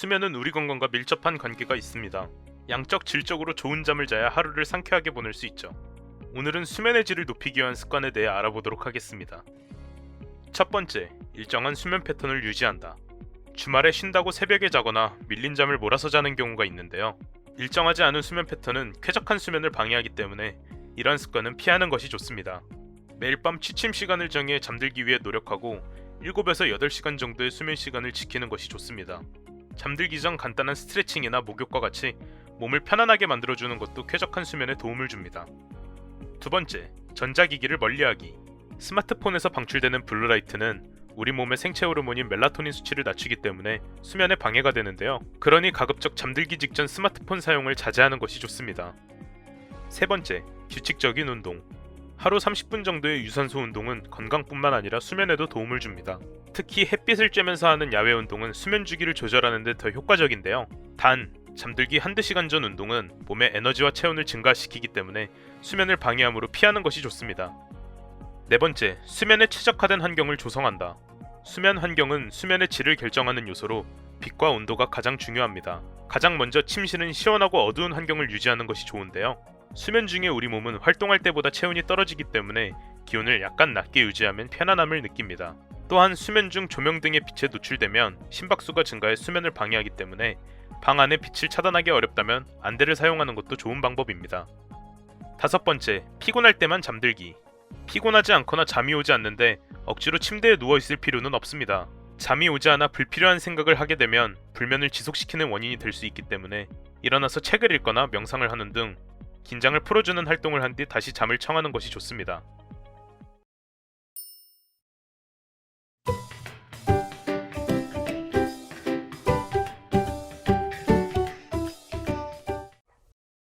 수면은 우리 건강과 밀접한 관계가 있습니다. 양적 질적으로 좋은 잠을 자야 하루를 상쾌하게 보낼 수 있죠. 오늘은 수면의 질을 높이기 위한 습관에 대해 알아보도록 하겠습니다. 첫 번째, 일정한 수면 패턴을 유지한다. 주말에 쉰다고 새벽에 자거나 밀린 잠을 몰아서 자는 경우가 있는데요. 일정하지 않은 수면 패턴은 쾌적한 수면을 방해하기 때문에 이러한 습관은 피하는 것이 좋습니다. 매일 밤 취침 시간을 정해 잠들기 위해 노력하고 7에서 8시간 정도의 수면 시간을 지키는 것이 좋습니다. 잠들기 전 간단한 스트레칭이나 목욕과 같이 몸을 편안하게 만들어주는 것도 쾌적한 수면에 도움을 줍니다. 두 번째, 전자기기를 멀리하기. 스마트폰에서 방출되는 블루라이트는 우리 몸의 생체 호르몬인 멜라토닌 수치를 낮추기 때문에 수면에 방해가 되는데요. 그러니 가급적 잠들기 직전 스마트폰 사용을 자제하는 것이 좋습니다. 세 번째, 규칙적인 운동. 하루 30분 정도의 유산소 운동은 건강뿐만 아니라 수면에도 도움을 줍니다. 특히 햇빛을 쬐면서 하는 야외 운동은 수면 주기를 조절하는 데 더 효과적인데요. 단, 잠들기 한두 시간 전 운동은 몸의 에너지와 체온을 증가시키기 때문에 수면을 방해함으로 피하는 것이 좋습니다. 네 번째, 수면에 최적화된 환경을 조성한다. 수면 환경은 수면의 질을 결정하는 요소로 빛과 온도가 가장 중요합니다. 가장 먼저 침실은 시원하고 어두운 환경을 유지하는 것이 좋은데요. 수면 중에 우리 몸은 활동할 때보다 체온이 떨어지기 때문에 기온을 약간 낮게 유지하면 편안함을 느낍니다. 또한 수면 중 조명 등의 빛에 노출되면 심박수가 증가해 수면을 방해하기 때문에 방 안의 빛을 차단하기 어렵다면 안대를 사용하는 것도 좋은 방법입니다. 다섯 번째, 피곤할 때만 잠들기. 피곤하지 않거나 잠이 오지 않는데 억지로 침대에 누워 있을 필요는 없습니다. 잠이 오지 않아 불필요한 생각을 하게 되면 불면을 지속시키는 원인이 될 수 있기 때문에 일어나서 책을 읽거나 명상을 하는 등 긴장을 풀어주는 활동을 한 뒤 다시 잠을 청하는 것이 좋습니다.